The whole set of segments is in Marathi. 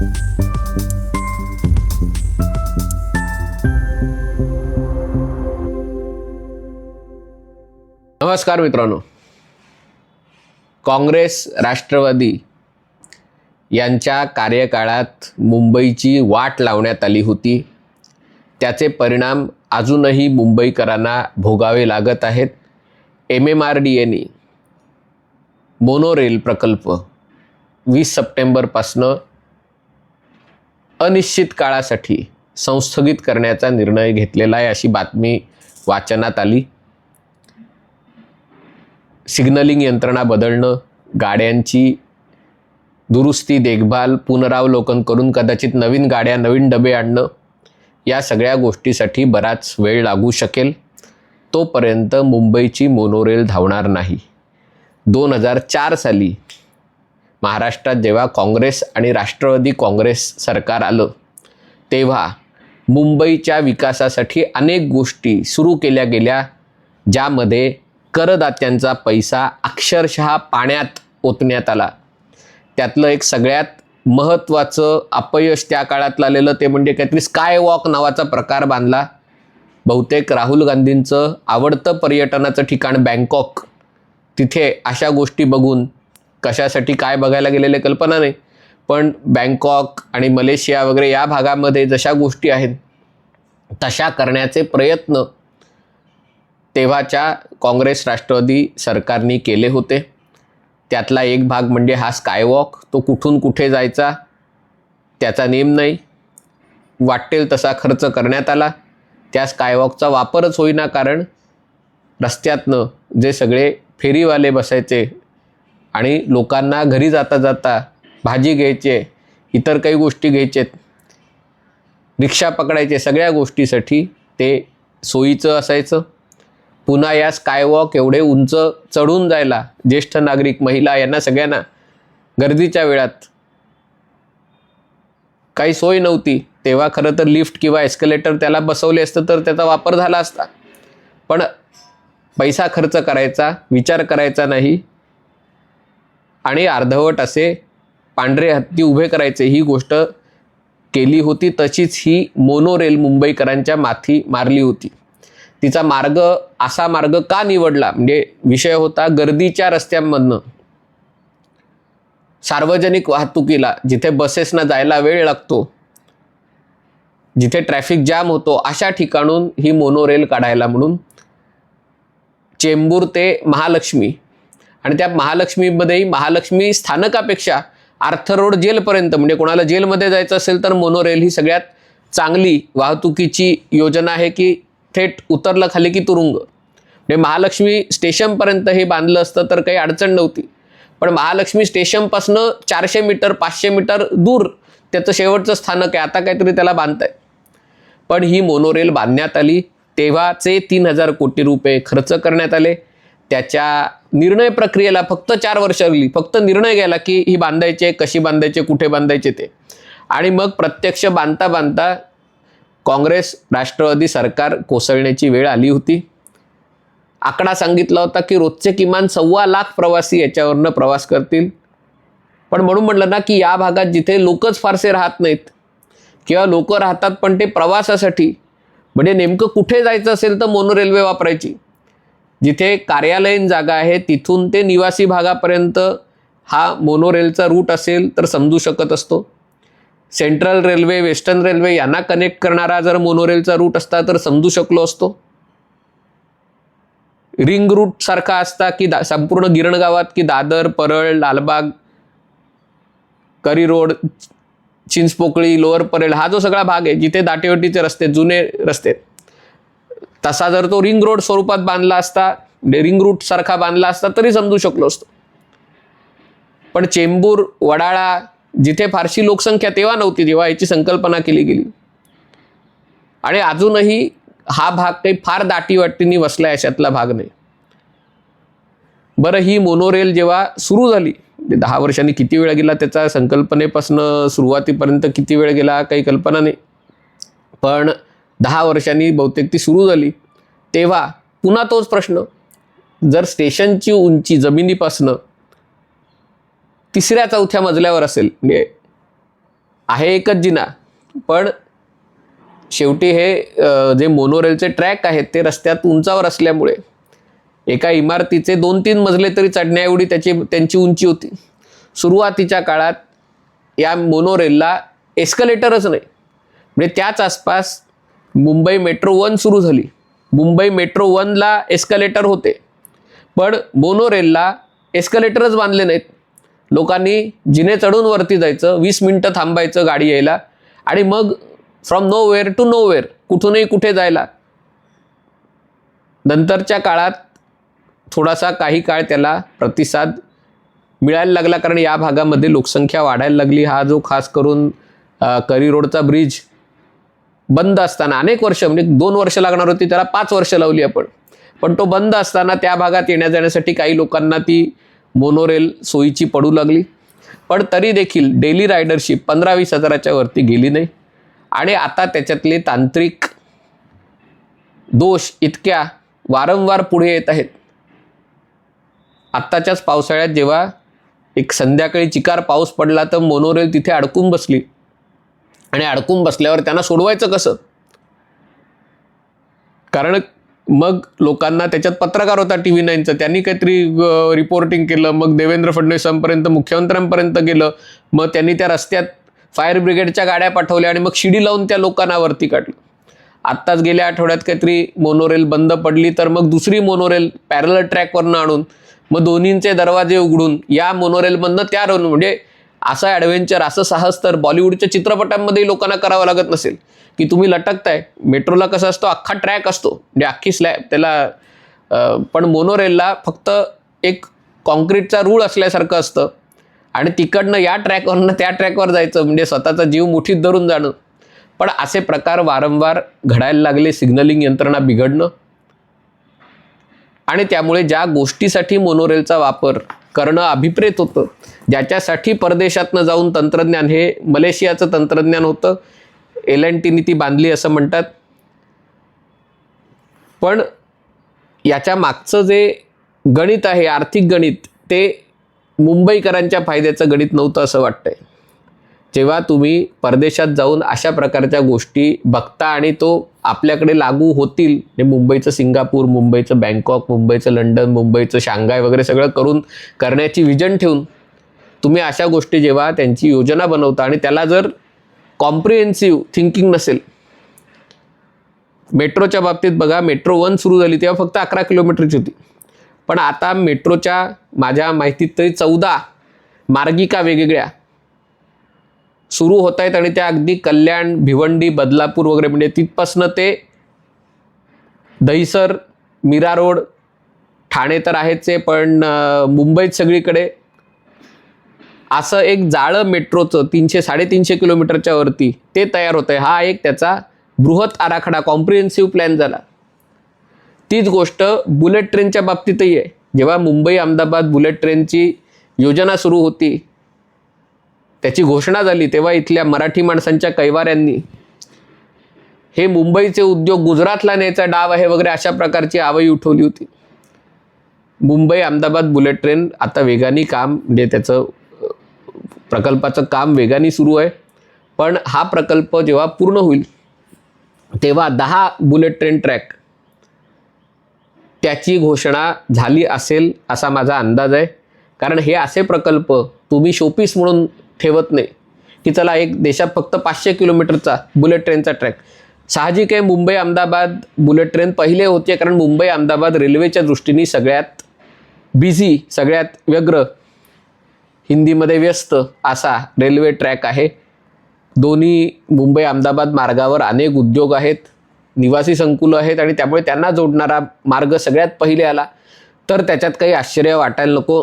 नमस्कार मित्रांनो. काँग्रेस राष्ट्रवादी यांच्या कार्यकाळात मुंबईची वाट लावण्यात आली होती. त्याचे परिणाम अजूनही मुंबईकरांना भोगावे लागत आहेत. एम एम आर डी एने मोनोरेल प्रकल्प वीस सप्टेंबरपासनं अनिश्चित काळासाठी संस्थगित करण्याचा निर्णय घेतलेला आहे अशी बातमी वाचनात आली. सिग्नलिंग यंत्रणा बदलणं गाड्यांची दुरुस्ती देखभाल पुनरावलोकन करून कदाचित नवीन गाड्या नवीन डबे आणणं या सगळ्या गोष्टीसाठी बराच वेळ लागू शकेल. तोपर्यंत मुंबईची मोनोरेल धावणार नाही. दोन हजार चार साली महाराष्ट्रात जेव्हा काँग्रेस आणि राष्ट्रवादी काँग्रेस सरकार आलं तेव्हा मुंबईच्या विकासासाठी अनेक गोष्टी सुरू केल्या गेल्या ज्यामध्ये करदात्यांचा पैसा अक्षरशः पाण्यात ओतण्यात आला. त्यातलं एक सगळ्यात महत्त्वाचं अपयश त्या काळात आलेलं ते म्हणजे काहीतरी स्काय वॉक नावाचा प्रकार बांधला. बहुतेक राहुल गांधींचं आवडतं पर्यटनाचं ठिकाण बँकॉक तिथे अशा गोष्टी बघून कशासाठी काय बघायला गेलेले कल्पना नाही. पण बँकॉक आणि मलेशिया वगैरे या भागामध्ये जशा गोष्टी आहेत तशा करण्याचे प्रयत्न तेव्हाच्या काँग्रेस राष्ट्रवादी सरकारने केले होते. त्यातला एक भाग म्हणजे हा स्कायवॉक तो कुठून कुठे जायचा त्याचा नेम नाही. वाटेल तसा खर्च करण्यात आला. त्या स्कायवॉकचा वापरच होईना कारण रस्त्यातनं जे सगळे फेरीवाले बसायचे आणि लोकांना घरी जाता जाता भाजी घ्यायचे इतर काही गोष्टी घ्यायचे रिक्षा पकडायचे सगळ्या गोष्टीसाठी ते सोयीचं असायचं. पुन्हा या स्कायवॉक एवढे उंच चढून जायला ज्येष्ठ नागरिक महिला यांना सगळ्यांना गर्दीच्या वेळात काही सोय नव्हती. तेव्हा खरं तर लिफ्ट किंवा एस्केलेटर त्याला बसवले असतं तर त्याचा वापर झाला असता. पण पैसा खर्च करायचा विचार करायचा नाही. आणि अर्धवट असे पांढरे हत्ती उभे करायचे. ही गोष्ट केली होती. तशीच ही मोनोरेल मुंबईकरांच्या माथी मारली होती. तिचा मार्ग असा मार्ग का निवडला? म्हणजे विषय होता गर्दीच्या रस्त्यांमधनं. सार्वजनिक वाहतुकीला जिथे बसेसना जायला वेळ लागतो जिथे ट्रॅफिक जाम होतो अशा ठिकाणून ही मोनोरेल काढायला म्हणून चेंबूर ते महालक्ष्मी आणि त्या महालक्ष्मीमध्येही महालक्ष्मी स्थानकापेक्षा आर्थर रोड जेलपर्यंत म्हणजे कोणाला जेलमध्ये जायचं असेल तर मोनोरेल ही सगळ्यात चांगली वाहतुकीची योजना आहे की थेट उतरलं खाली की तुरुंग. म्हणजे महालक्ष्मी स्टेशनपर्यंत हे बांधलं असतं तर काही अडचण नव्हती. पण महालक्ष्मी स्टेशनपासनं चारशे मीटर पाचशे मीटर दूर त्याचं शेवटचं स्थानक आहे. आता काहीतरी त्याला बांधताय. पण ही मोनोरेल बांधण्यात आली. तेव्हाचे तीन हजार कोटी रुपये खर्च करण्यात आले. त्याच्या निर्णय प्रक्रियेला फक्त चार वर्ष लागली. फक्त निर्णय घ्यायला की ही बांधायचे कशी बांधायचे कुठे बांधायचे ते. आणि मग प्रत्यक्ष बांधता बांधता काँग्रेस राष्ट्रवादी सरकार कोसळण्याची वेळ आली होती. आकडा सांगितला होता की रोजचे किमान सव्वा लाख प्रवासी याच्यावरनं प्रवास करतील. पण म्हणून म्हटलं ना की या भागात जिथे लोकच फारसे राहत नाहीत किंवा लोक राहतात पण ते प्रवासासाठी म्हणजे नेमकं कुठे जायचं असेल तर मोनो रेल्वे वापरायची. जिथे कार्यालयीन जागा आहे तिथून ते निवासी भागापर्यंत हा मोनोरेलचा रूट असेल तर समजू शकत असतो. सेंट्रल रेल्वे वेस्टर्न रेल्वे यांना कनेक्ट करणारा जर मोनोरेलचा रूट असता तर समजू शकलो असतो. रिंग रूट सारखा असता की दा संपूर्ण गिरणगावात की Dadar Parel Lalbaug Curry Road Chinchpokli Lower Parel हा जो सगळा भाग आहे जिथे दाटेवटीचे रस्ते जुने रस्ते तसा जर तो रिंग रोड स्वरूपात बांधला असता रिंग रूट सारखा बांधला असता तरी समजू शकलो असतो. पण चेंबूर वडाळा जिथे फारशी लोकसंख्या तेव्हा नव्हती जेव्हा याची संकल्पना केली गेली. आणि अजूनही हा भाग काही फार दाटीवाटीनी वसला याच्यातला भाग नाही. बरं ही मोनोरेल जेव्हा सुरू झाली म्हणजे दहा वर्षांनी किती वेळ गेला त्याचा संकल्पनेपासनं सुरुवातीपर्यंत किती वेळ गेला काही कल्पना नाही. पण दहा वर्षांनी बहुतेक ती सुरू झाली. तेव्हा पुन्हा तोच प्रश्न. जर स्टेशनची उंची जमिनीपासनं तिसऱ्या चौथ्या मजल्यावर असेल म्हणजे आहे एकच जिना पण शेवटी हे जे मोनोरेलचे ट्रॅक आहेत ते रस्त्यात उंचावर असल्यामुळे एका इमारतीचे दोन तीन मजले तरी चढण्याएवढी त्याची त्यांची उंची होती. सुरुवातीच्या काळात या मोनोरेलला एस्कलेटरच नाही. म्हणजे त्याच आसपास मुंबई मेट्रो वन सुरू झाली. मुंबई मेट्रो वनला एस्कलेटर होते. पण मोनोरेलला एस्कलेटरच बांधले नाहीत. लोकांनी जिने चढून वरती जायचं वीस मिनटं थांबायचं गाडी यायला. आणि मग from nowhere to nowhere कुठूनही कुठे जायला. नंतरच्या काळात थोडासा काही काळ त्याला प्रतिसाद मिळायला लागला. कारण या भागामध्ये लोकसंख्या वाढायला लागली. हा जो खास करून करी रोडचा ब्रिज बंद असताना अनेक वर्ष म्हणजे दोन वर्ष लागणार होती त्याला पाच वर्ष लावली आपण. पण तो बंद असताना त्या भागात येण्या जाण्यासाठी काही लोकांना ती मोनोरेल सोयीची पडू लागली. पण तरी देखील डेली रायडरशिप पंधरा वीस हजाराच्या वरती गेली नाही. आणि आता त्याच्यातले तांत्रिक दोष इतक्या वारंवार पुढे येत आहेत. आत्ताच्याच पावसाळ्यात जेव्हा एक संध्याकाळी चिकार पाऊस पडला तर मोनोरेल तिथे अडकून बसली. आणि अडकून बसल्यावर त्यांना सोडवायचं कसं? कारण मग लोकांना त्याच्यात पत्रकार होता टी व्ही नाईनचा. त्यांनी काहीतरी रिपोर्टिंग केलं. मग देवेंद्र फडणवीसांपर्यंत मुख्यमंत्र्यांपर्यंत गेलं. मग त्यांनी त्या रस्त्यात फायर ब्रिगेडच्या गाड्या पाठवल्या आणि मग शिडी लावून त्या लोकांना वरती काढलं. आत्ताच गेल्या आठवड्यात काहीतरी मोनोरेल बंद पडली तर मग दुसरी मोनोरेल पॅरल ट्रॅकवरनं आणून मग दोन्हींचे दरवाजे उघडून या मोनोरेलमधनं त्या रोल म्हणजे असा ॲडव्हेंचर असं साहस तर बॉलिवूडच्या चित्रपटांमध्येही लोकांना करावं लागत नसेल. की तुम्ही लटकताय मेट्रोला कसं असतो अख्खा ट्रॅक असतो. म्हणजे अख्खी स्लॅब त्याला पण मोनोरेलला फक्त एक कॉन्क्रीटचा रूळ असल्यासारखं असतं. आणि तिकडनं या ट्रॅकवरनं त्या ट्रॅकवर जायचं म्हणजे स्वतःचा जीव मुठीत धरून जाणं. पण असे प्रकार वारंवार घडायला लागले सिग्नलिंग यंत्रणा बिघडणं. आणि त्यामुळे ज्या गोष्टीसाठी मोनोरेलचा वापर करणं अभिप्रेत होतं. ज्याच्यासाठी परदेशातनं जाऊन तंत्रज्ञान हे मलेशियाचं तंत्रज्ञान होतं. एल अँड टीनी ती बांधली असं म्हणतात. पण याच्या मागचं जे गणित आहे आर्थिक गणित ते मुंबईकरांच्या फायद्याचं गणित नव्हतं असं वाटतंय. जेव्हा तुम्ही परदेशात जाऊन अशा प्रकारच्या गोष्टी बघता आणि तो आपल्याकडे लागू होतील हे मुंबईचं सिंगापूर मुंबईचं बँकॉक मुंबईचं लंडन मुंबईचं शांघाय वगैरे सगळं करून करण्याची विजन ठेवून तुम्ही अशा गोष्टी जेव्हा त्यांची योजना बनवता आणि त्याला जर कॉम्प्रिहेन्सिव्ह थिंकिंग नसेल मेट्रोच्या बाबतीत बघा मेट्रो वन सुरू झाली तेव्हा फक्त अकरा किलोमीटरची होती. पण आता मेट्रोच्या माझ्या माहितीत तरी चौदा मार्गिका वेगवेगळ्या सुरू होत आहेत आणि त्या अगदी कल्याण भिवंडी बदलापूर वगैरे म्हणजे तिथपासनं ते दहिसर मीरा रोड ठाणे तर आहेच आहे पण मुंबईत सगळीकडे असं एक जाळं मेट्रोचं तीनशे साडेतीनशे किलोमीटरच्या वरती ते तयार होतं आहे हा एक त्याचा बृहत आराखडा कॉम्प्रिहेन्सिव्ह प्लॅन झाला. तीच गोष्ट बुलेट ट्रेनच्या बाबतीतही आहे. जेव्हा मुंबई अहमदाबाद बुलेट ट्रेनची योजना सुरू होती त्याची घोषणा झाली तेव्हा इथल्या मराठी माणसांच्या कैवाऱ्यांनी. हे मुंबईचे उद्योग गुजरातला न्यायचा डाव आहे वगैरे अशा प्रकारची आवई उठवली होती. मुंबई अहमदाबाद बुलेट ट्रेन आता वेगाने काम म्हणजे त्याचं प्रकल्पाचं काम वेगाने सुरू आहे. पण हा प्रकल्प जेव्हा पूर्ण होईल तेव्हा दहा बुलेट ट्रेन ट्रॅक त्याची घोषणा झाली असेल असा माझा अंदाज आहे. कारण हे असे प्रकल्प तुम्ही शोपीस म्हणून ठेवत नाही. की चला एक देशात फक्त पाचशे किलोमीटरचा बुलेट ट्रेनचा ट्रॅक. साहजिक आहे मुंबई अहमदाबाद बुलेट ट्रेन पहिले होते कारण मुंबई अहमदाबाद रेल्वेच्या दृष्टीने सगळ्यात बिझी सगळ्यात व्यग्र हिंदीमध्ये व्यस्त असा रेल्वे ट्रॅक आहे. दोन्ही मुंबई अहमदाबाद मार्गावर अनेक उद्योग आहेत निवासी संकुल आहेत आणि त्यामुळे त्यांना जोडणारा मार्ग सगळ्यात पहिले आला. तर त्याच्यात काही आश्चर्य वाटायला नको.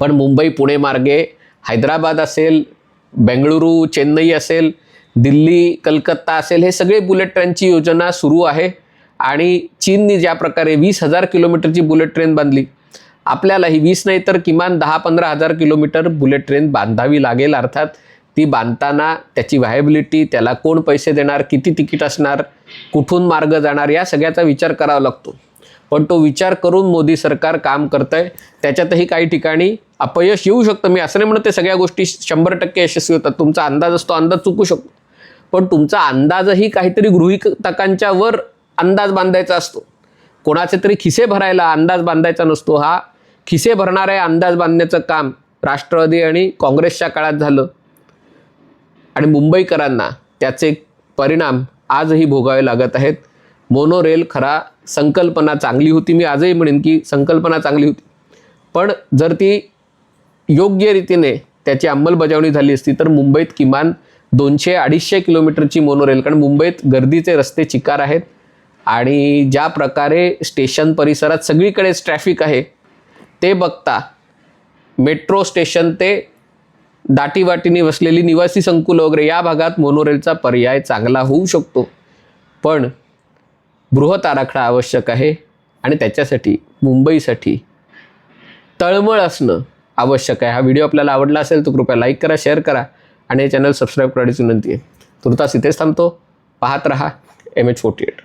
पण मुंबई पुणे मार्गे हैदराबाद असेल बेंगळुरू चेन्नई असेल दिल्ली कलकत्ता असेल हे सगळे बुलेट ट्रेनची योजना सुरू आहे. आणि चीननी ज्या प्रकारे वीस हजार किलोमीटरची बुलेट ट्रेन बांधली आपल्यालाही वीस नाही तर किमान दहा पंधरा हजार किलोमीटर बुलेट ट्रेन बांधावी लागेल. अर्थात ती बांधताना त्याची व्हायबिलिटी त्याला कोण पैसे देणार किती तिकीट असणार कुठून मार्ग जाणार या सगळ्याचा विचार करावा लागतो. पण तो विचार करून मोदी सरकार काम करत आहे त्याच्यातही काही ठिकाणी अपयश येऊ शकतं. मी असं नाही म्हणत ते सगळ्या गोष्टी शंभर टक्के यशस्वी होतात. तुमचा अंदाज असतो अंदाज चुकू शकतो. पण तुमचा अंदाजही काहीतरी गृहितकांच्या वर अंदाज बांधायचा असतो. कोणाचे तरी खिसे भरायला अंदाज बांधायचा नसतो हा. खिसे भरणाऱ्या अंदाज बांधण्याचं काम राष्ट्रवादी आणि काँग्रेसच्या काळात झालं. आणि मुंबईकरांना त्याचे परिणाम आजही भोगावे लागत आहेत. मोनोरेल खरा संकल्पना चांगली होती. मी आजही म्हणेन की संकल्पना चांगली होती. पण जर ती योग्य रीतीने त्याची अंमलबजावणी झाली असती तर मुंबईत किमान दोनशे अडीचशे किलोमीटरची मोनोरेल कारण मुंबईत गर्दीचे रस्ते चिकार आहेत आणि ज्या प्रकारे स्टेशन परिसरात सगळीकडेच ट्रॅफिक आहे ते बघता मेट्रो स्टेशन ते दाटीवाटीने वसलेली निवासी संकुल वगैरे या भागात मोनोरेलचा पर्याय चांगला होऊ शकतो. पण बृहत आराखडा आवश्यक आहे आणि त्याच्यासाठी मुंबईसाठी तळमळ असणं आवश्यक आहे. हा व्हिडिओ आपल्याला आवडला असेल तर कृपया लाईक करा शेअर करा आणि हे चॅनल सबस्क्राईब करण्याची विनंती आहे. तुर्तास इथेच थांबतो. पाहत रहा एम एच फोर्टी एट